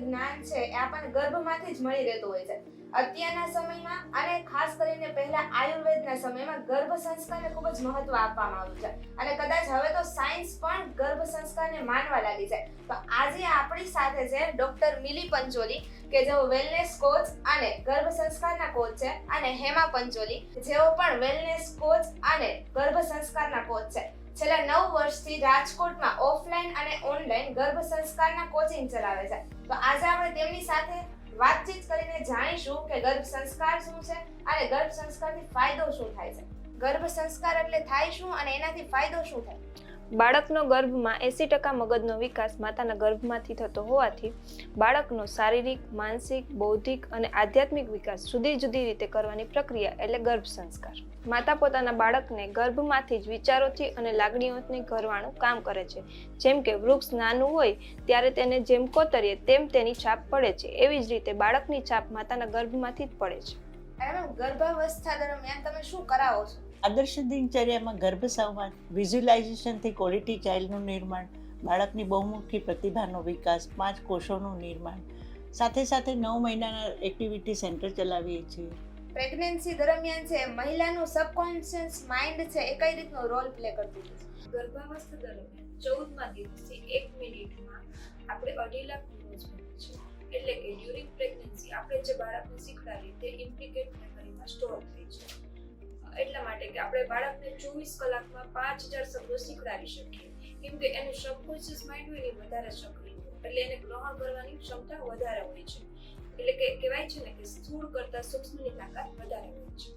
જ્ઞાન છે એ આપણને ગર્ભમાંથી જ મળી રહેતું હોય છે. અત્યારના સમયમાં અને ખાસ કરીને પહેલા આયુર્વેદના સમયમાં ગર્ભ સંસ્કારને ખૂબ જ મહત્વ આપવામાં આવ્યું છે. અને કદાચ હવે તો સાયન્સ પણ ગર્ભ સંસ્કારને માનવા લાગી છે. તો આજે આપણી સાથે છે ડોક્ટર મિલી પંચોલી, કે જેઓ વેલનેસ કોચ અને ગર્ભ સંસ્કારના કોચ છે, અને હેમા પંચોલી, જેઓ પણ વેલનેસ કોચ અને ગર્ભ સંસ્કારના કોચ છે. છેલ્લા નવ વર્ષથી રાજકોટમાં ઓફલાઈન અને ઓનલાઈન ગર્ભ સંસ્કારના કોચિંગ ચલાવે છે. તો આજે આપણે તેમની સાથે વાતચીત કરીને જાણીશું કે ગર્ભ સંસ્કાર શું છે અને ગર્ભ સંસ્કારથી ફાયદો શું થાય છે. ગર્ભ સંસ્કાર એટલે થાય શું અને એનાથી ફાયદો શું થાય? બાળકનો ગર્ભમાં એસી ટકા મગજનો વિકાસ માતાના ગર્ભમાંથી થતો હોવાથી બાળકનો શારીરિક, માનસિક, બૌદ્ધિક અને આધ્યાત્મિક વિકાસ જુદી જુદી રીતે કરવાની પ્રક્રિયા એટલે ગર્ભ સંસ્કાર. માતા પોતાના બાળકને ગર્ભમાંથી જ વિચારોથી અને લાગણીઓથી ઘરવાનું કામ કરે છે. જેમ કે વૃક્ષ નાનું હોય ત્યારે તેને જેમ કોતરીએ તેમ તેની છાપ પડે છે. એવી જ રીતે બાળકની છાપ માતાના ગર્ભમાંથી જ પડે છે. ગર્ભાવસ્થા દરમિયાન તમે શું કરાવો છો? આદર્શ દિનચર્યામાં ગર્ભ સંવાદ વિઝ્યુલાઇઝેશનથી ક્વોલિટી ચાઇલ્ડનું નિર્માણ બાળકની બહુમુખી પ્રતિભાનો વિકાસ પાંચ કોષોનું નિર્માણ. સાથે સાથે નવ મહિનાના એક્ટિવિટી સેન્ટર ચલાવીએ છીએ. પ્રેગ્નન્સી દરમિયાન છે મહિલાનું સબકોન્શિયસ માઇન્ડ છે એ કઈ રીતનો રોલ પ્લે કરતું છે? ગર્ભાવસ્થા દરમિયાન ચૌદમા દિવસથી આપણે જે બાળકને શીખડાવીએ તે ઇમ્પ્લિકેટ મેમરીમાં સ્ટોર થઈ છે એટલા માટે કે આપણે બાળકને ચોવીસ કલાકમાં પાંચ હજાર શબ્દો શીખડાવી શકીએ. કેમ કે એનું સબકોન્શિયસ માઇન્ડ હોય ને વધારે સક્રિય હોય. એટલે એને ગ્રહણ કરવાની ક્ષમતા વધારે હોય છે. એટલે કે કહેવાય છે ને કે સ્થૂળ કરતાં સૂક્ષ્મની તાકાત વધારે હોય છે.